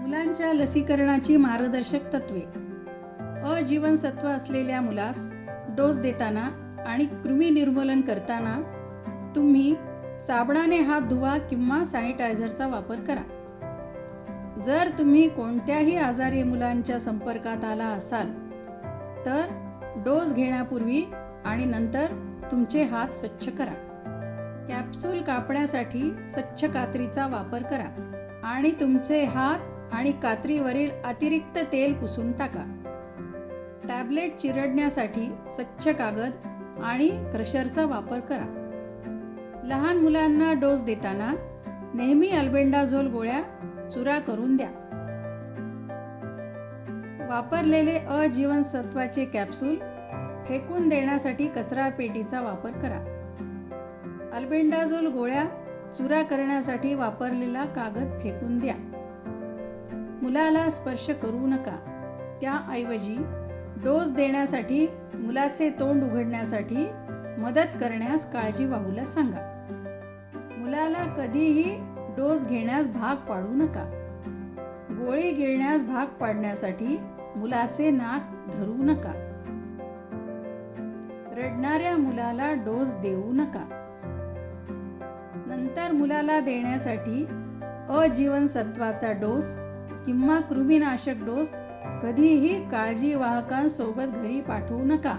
मुलांच्या लसीकरणाची मार्गदर्शक तत्वे. अजीवनसत्व असलेल्या मुलास डोस देताना आणि कृमी निर्मूलन करताना तुम्ही साबणाने हात धुवा किंवा सॅनिटायझरचा वापर करा. जर तुम्ही कोणत्याही आजारी मुलांच्या संपर्कात आला असाल तर डोस घेण्यापूर्वी आणि नंतर तुमचे हात स्वच्छ करा. कॅप्सूल कापण्यासाठी स्वच्छ कात्रीचा वापर करा आणि तुमचे हात आणि कात्रीवरील अतिरिक्त तेल पुसून टाका. टॅबलेट चिरडण्यासाठी स्वच्छ कागद आणि क्रशरचा वापर करा. लहान मुलांना डोस देताना नेहमी अल्बेंडाझोल गोळ्या चुरा करून द्या. वापरलेले अजीवनसत्वाचे कॅप्सूल फेकून देण्यासाठी कचरा पेटीचा वापर करा. अल्बेंडाझोल गोळ्या चुरा करण्यासाठी वापरलेला कागद फेकून द्या. मुलाला स्पर्श करू नका. त्याऐवजी डोस देण्यासाठी मुलाचे तोंड उघडण्यासाठी मदत करण्यास काळजी वाहूला सांगा. मुलाला कधीही डोस घेण्यास भाग पाडू नका. गोळी गिळण्यास भाग पाडण्यासाठी मुलाचे नाक धरू नका. रडणाऱ्या मुलाला डोस देऊ नका. नंतर मुलाला देण्यासाठी अजीवनसत्वाचा डोस किंवा कृमीनाशक डोस कधीही काळजीवाहकांसोबत घरी पाठवू नका.